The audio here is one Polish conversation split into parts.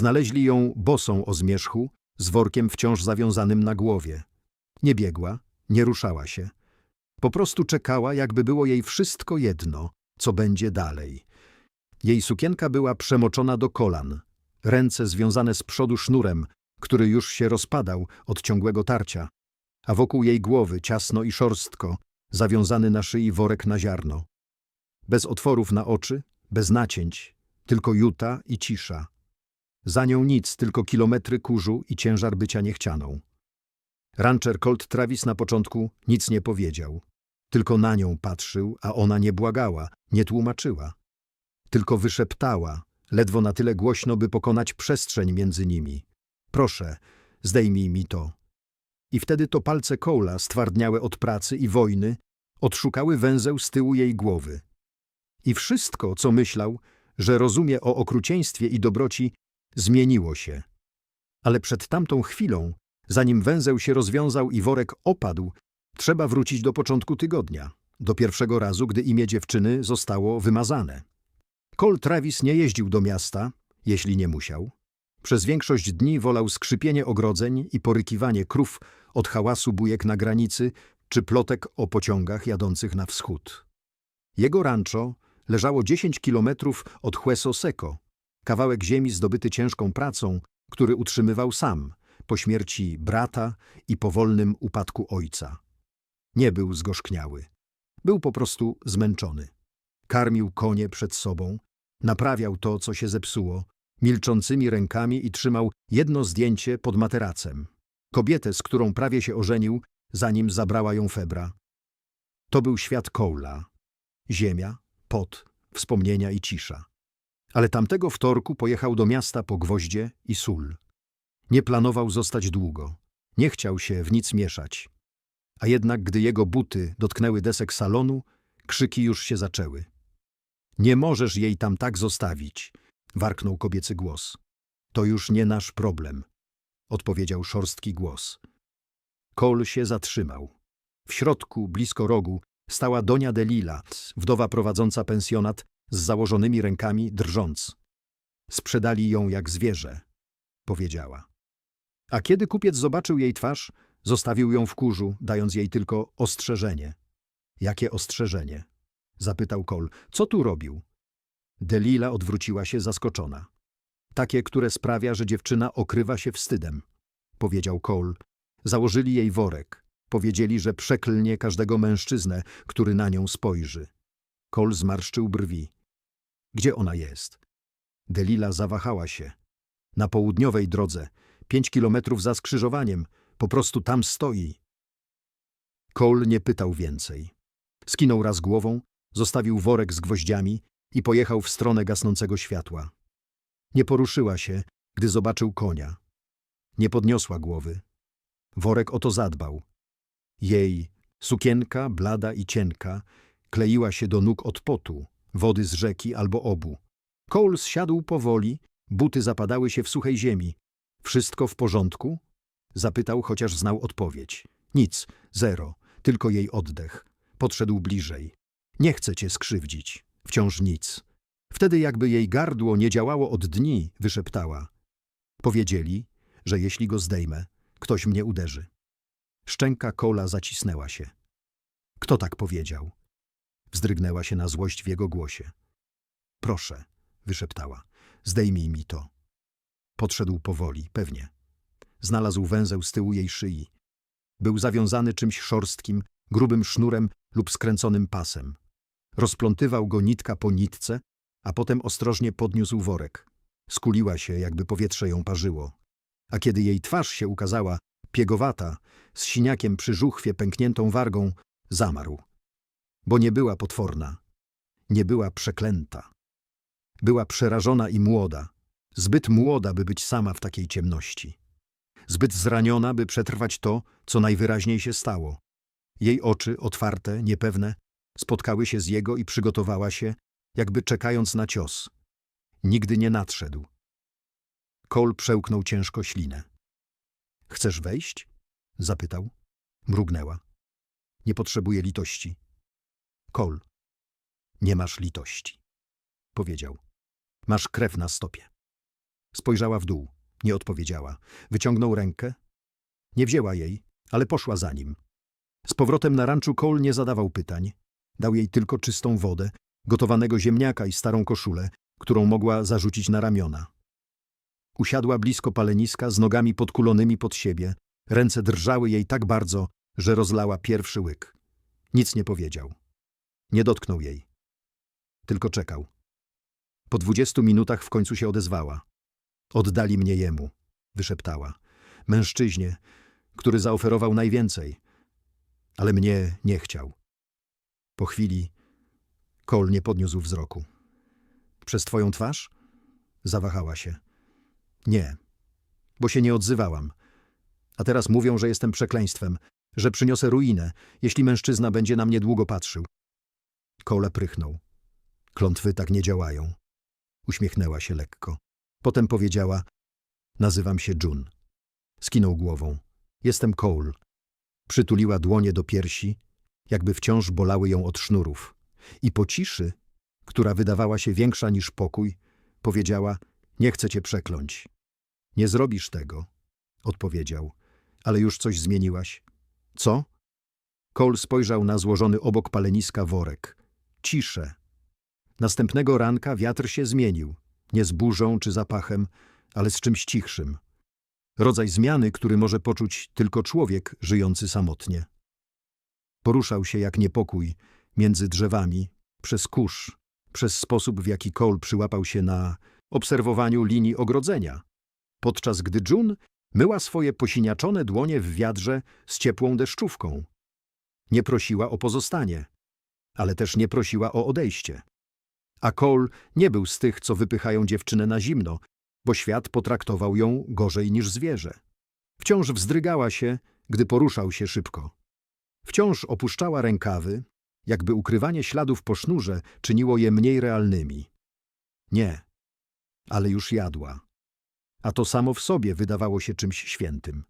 Znaleźli ją bosą o zmierzchu, z workiem wciąż zawiązanym na głowie. Nie biegła, nie ruszała się. Po prostu czekała, jakby było jej wszystko jedno, co będzie dalej. Jej sukienka była przemoczona do kolan, ręce związane z przodu sznurem, który już się rozpadał od ciągłego tarcia, a wokół jej głowy ciasno i szorstko, zawiązany na szyi worek na ziarno. Bez otworów na oczy, bez nacięć, tylko juta i cisza. Za nią nic, tylko kilometry kurzu i ciężar bycia niechcianą. Rancher Colt Travis na początku nic nie powiedział. Tylko na nią patrzył, a ona nie błagała, nie tłumaczyła. Tylko wyszeptała, ledwo na tyle głośno, by pokonać przestrzeń między nimi. Proszę, zdejmij mi to. I wtedy to palce Cola, stwardniałe od pracy i wojny, odszukały węzeł z tyłu jej głowy. I wszystko, co myślał, że rozumie o okrucieństwie i dobroci, zmieniło się. Ale przed tamtą chwilą, zanim węzeł się rozwiązał i worek opadł, trzeba wrócić do początku tygodnia, do pierwszego razu, gdy imię dziewczyny zostało wymazane. Cole Travis nie jeździł do miasta, jeśli nie musiał. Przez większość dni wolał skrzypienie ogrodzeń i porykiwanie krów od hałasu bujek na granicy czy plotek o pociągach jadących na wschód. Jego rancho leżało 10 kilometrów od Hueso Seco, kawałek ziemi zdobyty ciężką pracą, który utrzymywał sam po śmierci brata i powolnym upadku ojca. Nie był zgorzkniały. Był po prostu zmęczony. Karmił konie przed sobą, naprawiał to, co się zepsuło, milczącymi rękami i trzymał jedno zdjęcie pod materacem. Kobietę, z którą prawie się ożenił, zanim zabrała ją febra. To był świat Cola. Ziemia, pot, wspomnienia i cisza. Ale tamtego wtorku pojechał do miasta po gwoździe i sól. Nie planował zostać długo. Nie chciał się w nic mieszać. A jednak, gdy jego buty dotknęły desek salonu, krzyki już się zaczęły. Nie możesz jej tam tak zostawić, warknął kobiecy głos. To już nie nasz problem, odpowiedział szorstki głos. Cole się zatrzymał. W środku, blisko rogu, stała Donia Delila, wdowa prowadząca pensjonat z założonymi rękami, drżąc. Sprzedali ją jak zwierzę, powiedziała. A kiedy kupiec zobaczył jej twarz, zostawił ją w kurzu, dając jej tylko ostrzeżenie. Jakie ostrzeżenie? Zapytał Cole. Co tu robił? Delila odwróciła się zaskoczona. Takie, które sprawia, że dziewczyna okrywa się wstydem, powiedział Cole. Założyli jej worek. Powiedzieli, że przeklnie każdego mężczyznę, który na nią spojrzy. Cole zmarszczył brwi. Gdzie ona jest? Delila zawahała się. Na południowej drodze, pięć kilometrów za skrzyżowaniem, po prostu tam stoi. Cole nie pytał więcej. Skinął raz głową, zostawił worek z gwoździami i pojechał w stronę gasnącego światła. Nie poruszyła się, gdy zobaczył konia. Nie podniosła głowy. Worek o to zadbał. Jej, sukienka, blada i cienka, kleiła się do nóg od potu, wody z rzeki albo obu. Cole zsiadł powoli, buty zapadały się w suchej ziemi. Wszystko w porządku? Zapytał, chociaż znał odpowiedź. Nic, zero, tylko jej oddech. Podszedł bliżej. Nie chcę cię skrzywdzić. Wciąż nic. Wtedy jakby jej gardło nie działało od dni, wyszeptała. Powiedzieli, że jeśli go zdejmę, ktoś mnie uderzy. Szczęka kola zacisnęła się. Kto tak powiedział? Wzdrygnęła się na złość w jego głosie. Proszę, wyszeptała, zdejmij mi to. Podszedł powoli, pewnie. Znalazł węzeł z tyłu jej szyi. Był zawiązany czymś szorstkim, grubym sznurem lub skręconym pasem. Rozplątywał go nitka po nitce, a potem ostrożnie podniósł worek. Skuliła się, jakby powietrze ją parzyło. A kiedy jej twarz się ukazała, piegowata, z siniakiem przy żuchwie pękniętą wargą, zamarł. Bo nie była potworna. Nie była przeklęta. Była przerażona i młoda. Zbyt młoda, by być sama w takiej ciemności. Zbyt zraniona, by przetrwać to, co najwyraźniej się stało. Jej oczy, otwarte, niepewne, spotkały się z jego i przygotowała się, jakby czekając na cios. Nigdy nie nadszedł. Cole przełknął ciężko ślinę. Chcesz wejść? Zapytał. Mrugnęła. Nie potrzebuję litości. Cole. Nie masz litości. Powiedział. Masz krew na stopie. Spojrzała w dół. Nie odpowiedziała. Wyciągnął rękę. Nie wzięła jej, ale poszła za nim. Z powrotem na ranczu Cole nie zadawał pytań. Dał jej tylko czystą wodę, gotowanego ziemniaka i starą koszulę, którą mogła zarzucić na ramiona. Usiadła blisko paleniska z nogami podkulonymi pod siebie. Ręce drżały jej tak bardzo, że rozlała pierwszy łyk. Nic nie powiedział. Nie dotknął jej. Tylko czekał. Po dwudziestu minutach w końcu się odezwała. Oddali mnie jemu, wyszeptała. Mężczyźnie, który zaoferował najwięcej, ale mnie nie chciał. Po chwili Kol nie podniósł wzroku. Przez twoją twarz? Zawahała się. Nie, bo się nie odzywałam. A teraz mówią, że jestem przekleństwem, że przyniosę ruinę, jeśli mężczyzna będzie na mnie długo patrzył. Kole prychnął. Klątwy tak nie działają. Uśmiechnęła się lekko. Potem powiedziała, nazywam się Jun. Skinął głową. Jestem Cole. Przytuliła dłonie do piersi, jakby wciąż bolały ją od sznurów. I po ciszy, która wydawała się większa niż pokój, powiedziała, nie chcę cię przekląć. Nie zrobisz tego, odpowiedział. Ale już coś zmieniłaś. Co? Cole spojrzał na złożony obok paleniska worek. Ciszę. Następnego ranka wiatr się zmienił. Nie z burzą czy zapachem, ale z czymś cichszym. Rodzaj zmiany, który może poczuć tylko człowiek żyjący samotnie. Poruszał się jak niepokój między drzewami, przez kurz, przez sposób, w jaki Cole przyłapał się na obserwowaniu linii ogrodzenia, podczas gdy June myła swoje posiniaczone dłonie w wiadrze z ciepłą deszczówką. Nie prosiła o pozostanie, ale też nie prosiła o odejście. A Cole nie był z tych, co wypychają dziewczynę na zimno, bo świat potraktował ją gorzej niż zwierzę. Wciąż wzdrygała się, gdy poruszał się szybko. Wciąż opuszczała rękawy, jakby ukrywanie śladów po sznurze czyniło je mniej realnymi. Nie, ale już jadła. A to samo w sobie wydawało się czymś świętym.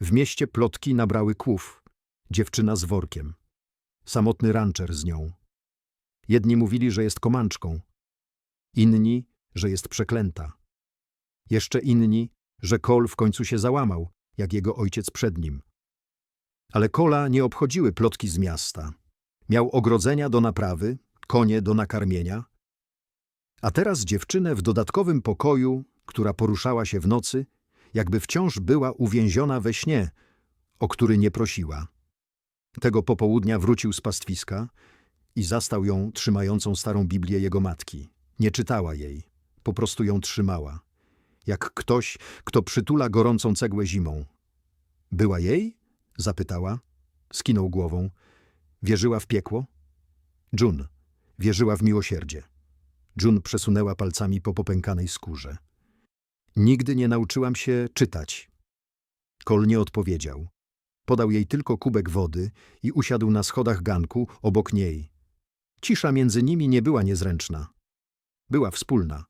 W mieście plotki nabrały kłów. Dziewczyna z workiem. Samotny rancher z nią. Jedni mówili, że jest komanczką. Inni, że jest przeklęta. Jeszcze inni, że Kol w końcu się załamał, jak jego ojciec przed nim. Ale Kola nie obchodziły plotki z miasta. Miał ogrodzenia do naprawy, konie do nakarmienia. A teraz dziewczynę w dodatkowym pokoju, która poruszała się w nocy, jakby wciąż była uwięziona we śnie, o który nie prosiła. Tego popołudnia wrócił z pastwiska i zastał ją trzymającą starą Biblię jego matki. Nie czytała jej, po prostu ją trzymała. Jak ktoś, kto przytula gorącą cegłę zimą. Była jej? Zapytała. Skinął głową. Wierzyła w piekło? Jun. Wierzyła w miłosierdzie. Jun przesunęła palcami po popękanej skórze. Nigdy nie nauczyłam się czytać. Kol nie odpowiedział. Podał jej tylko kubek wody i usiadł na schodach ganku obok niej. Cisza między nimi nie była niezręczna. Była wspólna.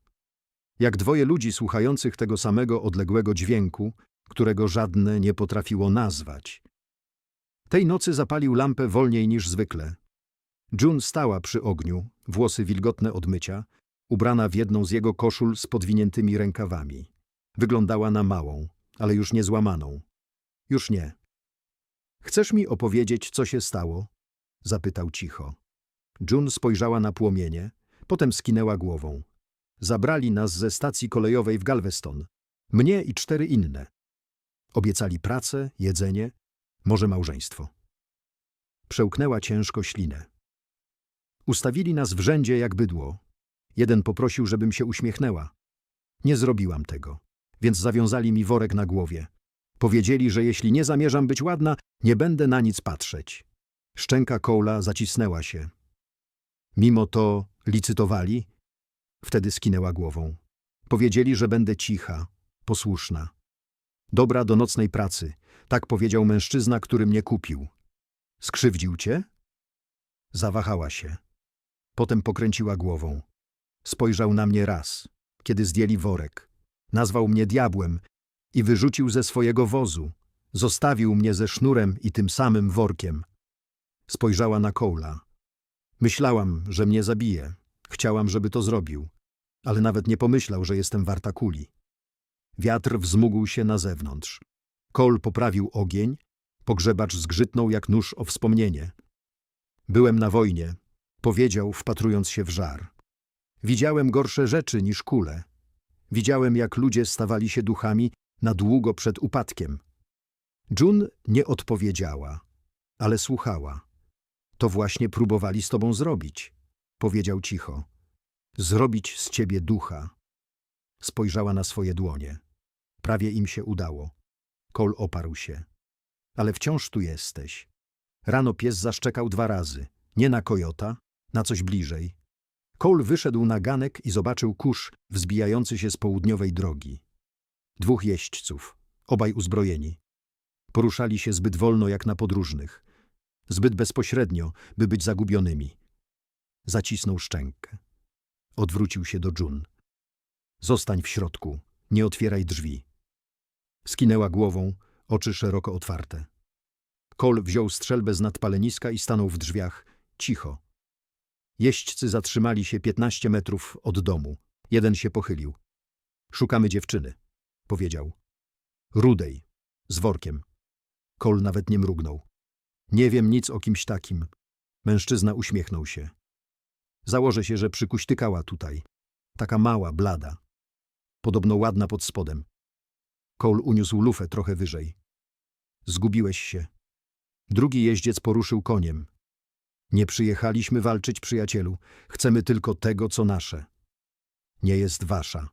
Jak dwoje ludzi słuchających tego samego odległego dźwięku, którego żadne nie potrafiło nazwać. Tej nocy zapalił lampę wolniej niż zwykle. June stała przy ogniu, włosy wilgotne od mycia, ubrana w jedną z jego koszul z podwiniętymi rękawami. Wyglądała na małą, ale już nie złamaną. Już nie. Chcesz mi opowiedzieć, co się stało? Zapytał cicho. June spojrzała na płomienie, potem skinęła głową. Zabrali nas ze stacji kolejowej w Galveston. Mnie i cztery inne. Obiecali pracę, jedzenie, może małżeństwo. Przełknęła ciężko ślinę. Ustawili nas w rzędzie jak bydło. Jeden poprosił, żebym się uśmiechnęła. Nie zrobiłam tego, więc zawiązali mi worek na głowie. Powiedzieli, że jeśli nie zamierzam być ładna, nie będę na nic patrzeć. Szczęka Cola zacisnęła się. Mimo to licytowali? Wtedy skinęła głową. Powiedzieli, że będę cicha, posłuszna. Dobra do nocnej pracy, tak powiedział mężczyzna, który mnie kupił. Skrzywdził cię? Zawahała się. Potem pokręciła głową. Spojrzał na mnie raz, kiedy zdjęli worek. Nazwał mnie diabłem i wyrzucił ze swojego wozu. Zostawił mnie ze sznurem i tym samym workiem. Spojrzała na Koula. Myślałam, że mnie zabije. Chciałam, żeby to zrobił. Ale nawet nie pomyślał, że jestem warta kuli. Wiatr wzmógł się na zewnątrz. Kol poprawił ogień, pogrzebacz zgrzytnął jak nóż o wspomnienie. Byłem na wojnie, powiedział, wpatrując się w żar. Widziałem gorsze rzeczy niż kule. Widziałem, jak ludzie stawali się duchami na długo przed upadkiem. Jun nie odpowiedziała, ale słuchała. To właśnie próbowali z tobą zrobić, powiedział cicho. Zrobić z ciebie ducha. Spojrzała na swoje dłonie. Prawie im się udało. Kol oparł się. Ale wciąż tu jesteś. Rano pies zaszczekał dwa razy. Nie na kojota, na coś bliżej. Cole wyszedł na ganek i zobaczył kurz wzbijający się z południowej drogi. Dwóch jeźdźców, obaj uzbrojeni. Poruszali się zbyt wolno jak na podróżnych. Zbyt bezpośrednio, by być zagubionymi. Zacisnął szczękę. Odwrócił się do Jun. Zostań w środku, nie otwieraj drzwi. Skinęła głową, oczy szeroko otwarte. Kol wziął strzelbę z nadpaleniska i stanął w drzwiach, cicho. Jeźdźcy zatrzymali się piętnaście metrów od domu. Jeden się pochylił. Szukamy dziewczyny, powiedział. Rudej, z workiem. Kol nawet nie mrugnął. Nie wiem nic o kimś takim. Mężczyzna uśmiechnął się. Założę się, że przykuśtykała tutaj. Taka mała, blada. Podobno ładna pod spodem. Cole uniósł lufę trochę wyżej. Zgubiłeś się. Drugi jeździec poruszył koniem. Nie przyjechaliśmy walczyć, przyjacielu. Chcemy tylko tego, co nasze. Nie jest wasza.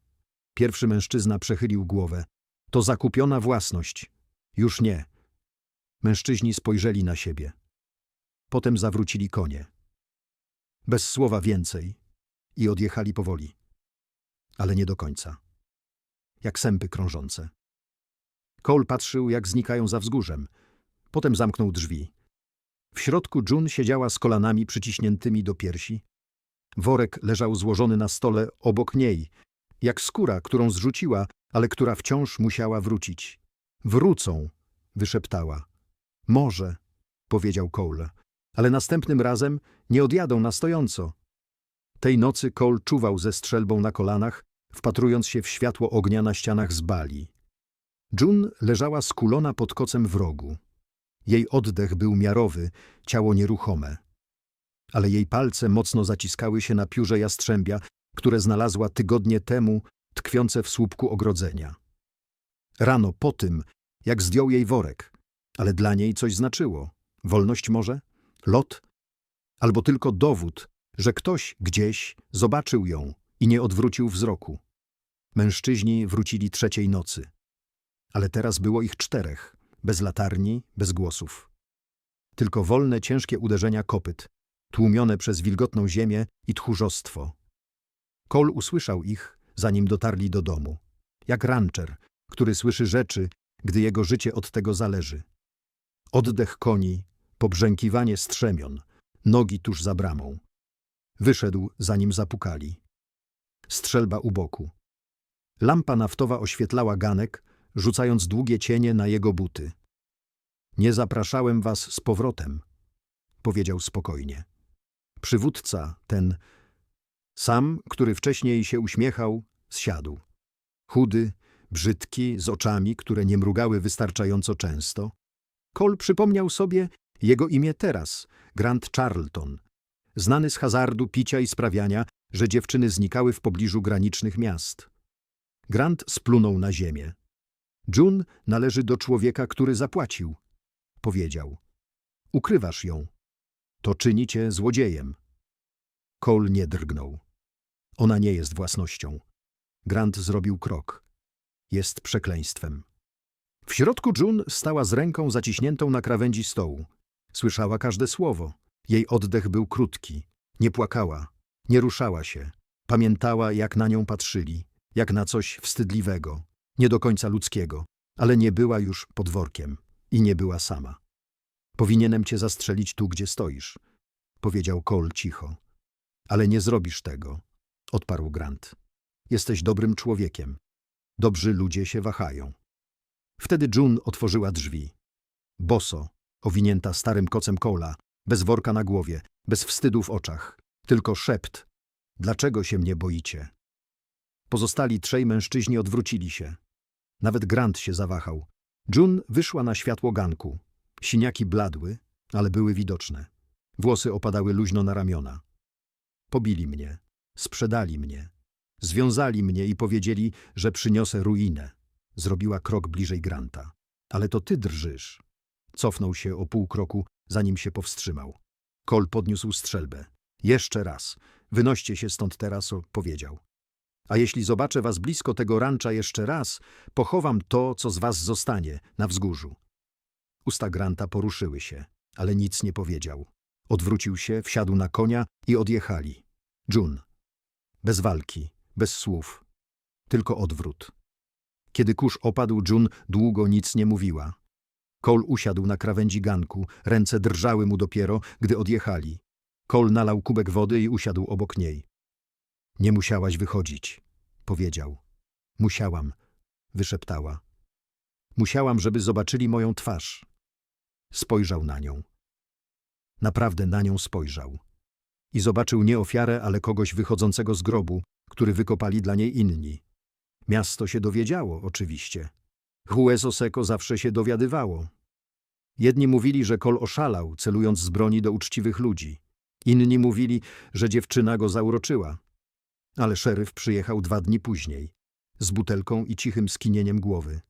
Pierwszy mężczyzna przechylił głowę. To zakupiona własność. Już nie. Mężczyźni spojrzeli na siebie. Potem zawrócili konie. Bez słowa więcej i odjechali powoli. Ale nie do końca. Jak sępy krążące. Cole patrzył, jak znikają za wzgórzem. Potem zamknął drzwi. W środku June siedziała z kolanami przyciśniętymi do piersi. Worek leżał złożony na stole obok niej, jak skóra, którą zrzuciła, ale która wciąż musiała wrócić. Wrócą, wyszeptała. Może, powiedział Cole, ale następnym razem nie odjadą na stojąco. Tej nocy Cole czuwał ze strzelbą na kolanach, wpatrując się w światło ognia na ścianach z bali. June leżała skulona pod kocem w rogu. Jej oddech był miarowy, ciało nieruchome. Ale jej palce mocno zaciskały się na piórze jastrzębia, które znalazła tygodnie temu, tkwiące w słupku ogrodzenia. Rano po tym, jak zdjął jej worek, ale dla niej coś znaczyło. Wolność może? Lot? Albo tylko dowód, że ktoś gdzieś zobaczył ją i nie odwrócił wzroku. Mężczyźni wrócili trzeciej nocy. Ale teraz było ich czterech, bez latarni, bez głosów. Tylko wolne, ciężkie uderzenia kopyt, tłumione przez wilgotną ziemię i tchórzostwo. Kol usłyszał ich, zanim dotarli do domu. Jak rancher, który słyszy rzeczy, gdy jego życie od tego zależy. Oddech koni, pobrzękiwanie strzemion, nogi tuż za bramą. Wyszedł, zanim zapukali. Strzelba u boku. Lampa naftowa oświetlała ganek, rzucając długie cienie na jego buty. Nie zapraszałem was z powrotem, powiedział spokojnie. Przywódca, ten sam, który wcześniej się uśmiechał, zsiadł. Chudy, brzydki, z oczami, które nie mrugały wystarczająco często. Cole przypomniał sobie jego imię teraz, Grant Charlton, znany z hazardu, picia i sprawiania, że dziewczyny znikały w pobliżu granicznych miast. Grant splunął na ziemię. June należy do człowieka, który zapłacił, powiedział. Ukrywasz ją. To czyni cię złodziejem. Cole nie drgnął. Ona nie jest własnością. Grant zrobił krok. Jest przekleństwem. W środku June stała z ręką zaciśniętą na krawędzi stołu. Słyszała każde słowo. Jej oddech był krótki. Nie płakała. Nie ruszała się. Pamiętała, jak na nią patrzyli. Jak na coś wstydliwego. Nie do końca ludzkiego. Ale nie była już pod workiem. I nie była sama. Powinienem cię zastrzelić tu, gdzie stoisz. Powiedział Cole cicho. Ale nie zrobisz tego. Odparł Grant. Jesteś dobrym człowiekiem. Dobrzy ludzie się wahają. Wtedy June otworzyła drzwi. Boso, owinięta starym kocem kola, bez worka na głowie, bez wstydu w oczach. Tylko szept. Dlaczego się mnie boicie? Pozostali trzej mężczyźni odwrócili się. Nawet Grant się zawahał. June wyszła na światło ganku. Siniaki bladły, ale były widoczne. Włosy opadały luźno na ramiona. Pobili mnie, sprzedali mnie, związali mnie i powiedzieli, że przyniosę ruinę. Zrobiła krok bliżej Granta. Ale to ty drżysz. Cofnął się o pół kroku, zanim się powstrzymał. Kol podniósł strzelbę. Jeszcze raz. Wynoście się stąd teraz, powiedział. A jeśli zobaczę was blisko tego rancza jeszcze raz, pochowam to, co z was zostanie, na wzgórzu. Usta Granta poruszyły się, ale nic nie powiedział. Odwrócił się, wsiadł na konia i odjechali. June. Bez walki, bez słów. Tylko odwrót. Kiedy kurz opadł, June długo nic nie mówiła. Cole usiadł na krawędzi ganku, ręce drżały mu dopiero, gdy odjechali. Cole nalał kubek wody i usiadł obok niej. Nie musiałaś wychodzić, powiedział. Musiałam, wyszeptała. Musiałam, żeby zobaczyli moją twarz. Spojrzał na nią. Naprawdę na nią spojrzał. I zobaczył nie ofiarę, ale kogoś wychodzącego z grobu, który wykopali dla niej inni. Miasto się dowiedziało, oczywiście. Hueso Seco zawsze się dowiadywało. Jedni mówili, że Kol oszalał, celując z broni do uczciwych ludzi. Inni mówili, że dziewczyna go zauroczyła. Ale szeryf przyjechał dwa dni później, z butelką i cichym skinieniem głowy.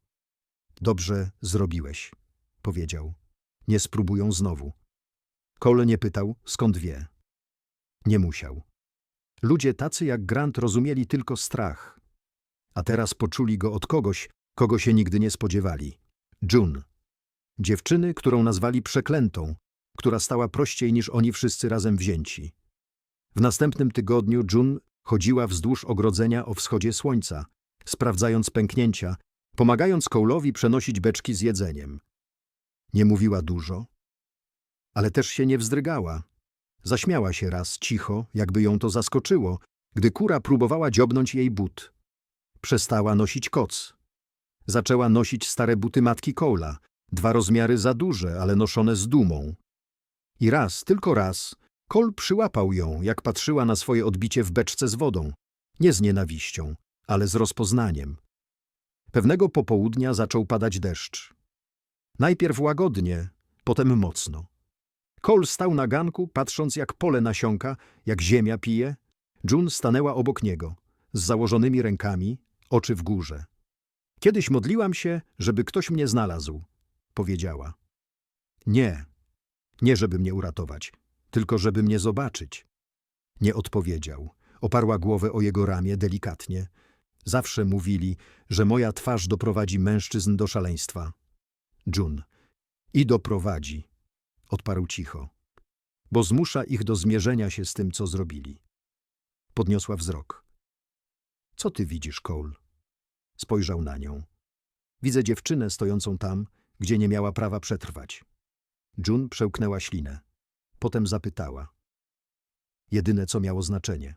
Dobrze zrobiłeś, powiedział. Nie spróbują znowu. Kol nie pytał, skąd wie. Nie musiał. Ludzie tacy jak Grant rozumieli tylko strach. A teraz poczuli go od kogoś, kogo się nigdy nie spodziewali. June. Dziewczyny, którą nazwali przeklętą, która stała prościej niż oni wszyscy razem wzięci. W następnym tygodniu June chodziła wzdłuż ogrodzenia o wschodzie słońca, sprawdzając pęknięcia, pomagając Cole'owi przenosić beczki z jedzeniem. Nie mówiła dużo, ale też się nie wzdrygała. Zaśmiała się raz cicho, jakby ją to zaskoczyło, gdy kura próbowała dziobnąć jej but. Przestała nosić koc. Zaczęła nosić stare buty matki Cole'a, dwa rozmiary za duże, ale noszone z dumą. I raz, tylko raz, Cole przyłapał ją, jak patrzyła na swoje odbicie w beczce z wodą. Nie z nienawiścią, ale z rozpoznaniem. Pewnego popołudnia zaczął padać deszcz. Najpierw łagodnie, potem mocno. Cole stał na ganku, patrząc jak pole nasiąka, jak ziemia pije. June stanęła obok niego, z założonymi rękami, oczy w górze. Kiedyś modliłam się, żeby ktoś mnie znalazł, powiedziała. Nie, nie żeby mnie uratować, tylko żeby mnie zobaczyć. Nie odpowiedział. Oparła głowę o jego ramię delikatnie. Zawsze mówili, że moja twarz doprowadzi mężczyzn do szaleństwa. June. I doprowadzi, odparł cicho, bo zmusza ich do zmierzenia się z tym, co zrobili. Podniosła wzrok. Co ty widzisz, Cole? Spojrzał na nią. Widzę dziewczynę stojącą tam, gdzie nie miała prawa przetrwać. June przełknęła ślinę. Potem zapytała. Jedyne, co miało znaczenie.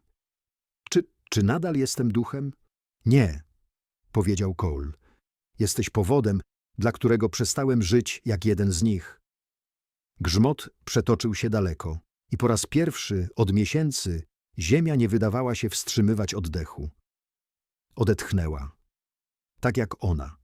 Czy, czy nadal jestem duchem? Nie, powiedział Cole. Jesteś powodem, dla którego przestałem żyć jak jeden z nich. Grzmot przetoczył się daleko i po raz pierwszy od miesięcy ziemia nie wydawała się wstrzymywać oddechu. Odetchnęła. Tak jak ona.